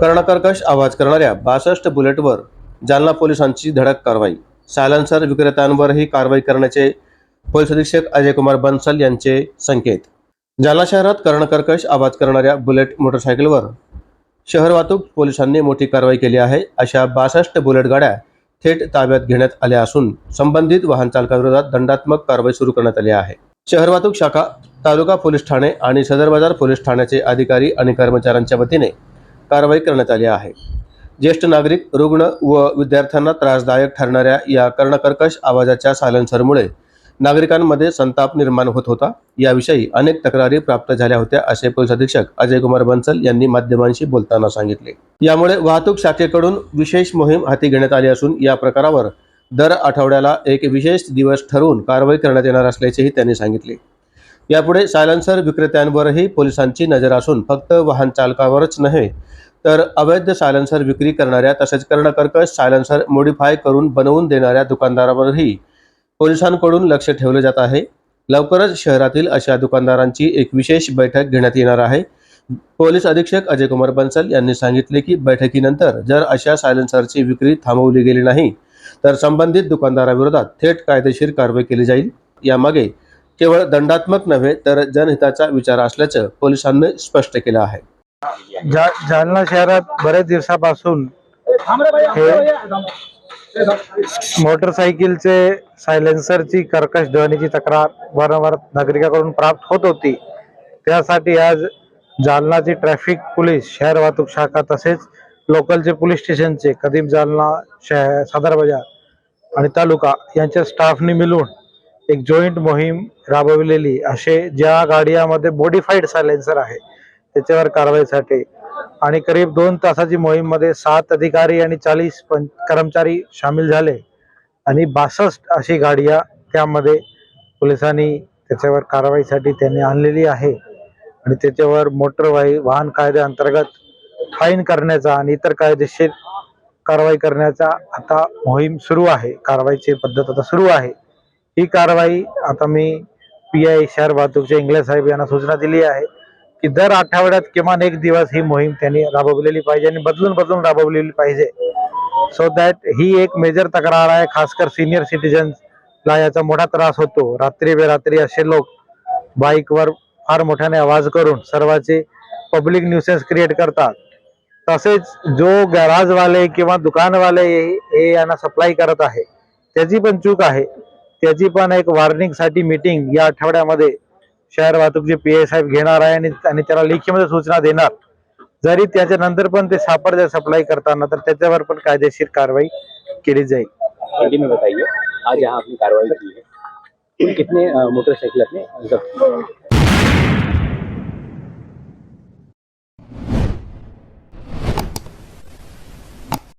कर्णकर्कश आवाज करणाऱ्या बासष्ट बुलेटवर जालना पोलिसांची धडक कारवाई. सायलन्सर विक्रेत्यांवरही कारवाई करण्याचे पोलीस अधीक्षक अजयकुमार बन्सल यांचे संकेत. जालना शहरात कर्णकर्कश आवाज करणाऱ्या बुलेट मोटरसायकलवर शहर वाहतूक पोलिसांनी मोठी कारवाई केली आहे. अशा बासष्ट बुलेट गाड्या थेट ताब्यात घेण्यात आल्या असून संबंधित वाहन चालकाविरोधात दंडात्मक कारवाई सुरू करण्यात आली आहे. शहर वाहतूक शाखा तालुका पोलीस ठाणे आणि सदर बाजार पोलीस ठाण्याचे अधिकारी आणि कर्मचाऱ्यांच्या वतीने कारवाई करण्यात आली आहे. ज्येष्ठ नागरिक रुग्ण व विद्यार्थ्यांना त्रासदायक ठरणाऱ्या या कर्णकर्कश आवाजाच्या सायलेन्सरमुळे नागरिकांमध्ये संताप निर्माण होत होता. याविषयी अनेक तक्रारी प्राप्त झाल्या होत्या असे पोलीस अधीक्षक अजय कुमार बन्सल यांनी माध्यमांशी बोलताना सांगितले. यामुळे वाहतूक शाखेकडून विशेष मोहीम हाती घेण्यात आली असून या प्रकारावर दर आठवड्याला एक विशेष दिवस ठरवून कारवाई करण्यात येणार असल्याचेही त्यांनी सांगितले. यापुढे सायलेन्सर विक्रेत्यांवरही पोलिसांची नजर असून फक्त वाहन चालकावरच नव्हे तर अवैध सायलेन्सर विक्री करणाऱ्या तसेच कर्णकर्कश सायलेन्सर मॉडिफाय करून बनवून देणाऱ्या दुकानदारावरही पोलिसांकडून लक्ष ठेवले जात आहे. लवकरच शहरातील अशा दुकानदारांची एक विशेष बैठक घेण्यात येणार आहे. पोलीस अधीक्षक अजय कुमार बन्सल यांनी सांगितले की बैठकीनंतर जर अशा सायलेन्सरची विक्री थांबवली गेली नाही तर संबंधित दुकानदाराविरोधात थेट कायदेशीर कारवाई केली जाईल. यामागे केवळ दंडात्मक नव्हे तर जनहिताचा विचार असल्याचं पोलिसांनी स्पष्ट केलं आहे. जा जालना शहरात बरेच दिवसापासून हे मोटरसायकलचे सायलेन्सरची कर्कश ध्वनीची तक्रार वारंवार नागरिकाकडून प्राप्त होत होती. त्यासाठी आज जालनाची ट्रॅफिक पोलीस शहर वाहतूक शाखा तसेच लोकलचे पोलीस स्टेशनचे कदीम जालना शहर सदर बाजार आणि तालुका यांच्या स्टाफनी मिळून एक जॉईंट मोहीम राबविलेली असे ज्या गाड्यामध्ये मॉडिफाईड सायलेन्सर आहे त्याच्यावर कारवाईसाठी. आणि करीब दोन तासाची मोहीममध्ये सात अधिकारी आणि चाळीस कर्मचारी सामील झाले. आणि बासष्ट अशी गाड्या त्यामध्ये पोलिसांनी त्याच्यावर कारवाईसाठी त्यांनी आणलेली आहे. आणि त्याच्यावर मोटर वाही वाहन कायद्याअंतर्गत फाईन करण्याचा आणि इतर कायदेशीर कारवाई करण्याचा आता मोहीम सुरू आहे. कारवाईची पद्धत आता सुरू आहे. ही कारवाई आता मी पी आय शहर वाहतूकचे इंगले साहेब यांना सूचना दिली आहे की दर आठवड्यात किमान एक दिवस ही मोहीम त्यांनी राबवलेली पाहिजे आणि बदलून बदलून राबवलेली पाहिजे. सो दॅट ही एक मेजर तक्रार आहे खासकर सिनियर सिटीजन्सला याचा मोठा त्रास होतो. रात्री बेरात्री असे लोक बाईकवर फार मोठ्याने आवाज करून सर्वांचे पब्लिक न्यूसेन्स क्रिएट करतात. तसेच जो गॅराजवाले किंवा दुकानवाले हे यांना सप्लाय करत आहे त्याची पण चूक आहे. त्याची पण एक वॉर्निंगसाठी मीटिंग या आठवड्यामध्ये शहर वाहतूकचे पी एस साहेब घेणार आहे आणि आणि त्याला लेखीमध्ये सूचना देणार. जरी त्याच्यानंतर पण ते सापडले सप्लाय करताना तर त्याच्यावर पण कायदेशीर कारवाई केली जाईल. हिंदी में बताइए. आज यहाँ आपने कार्रवाई की है. कितने मोटरसाइकिल जब्त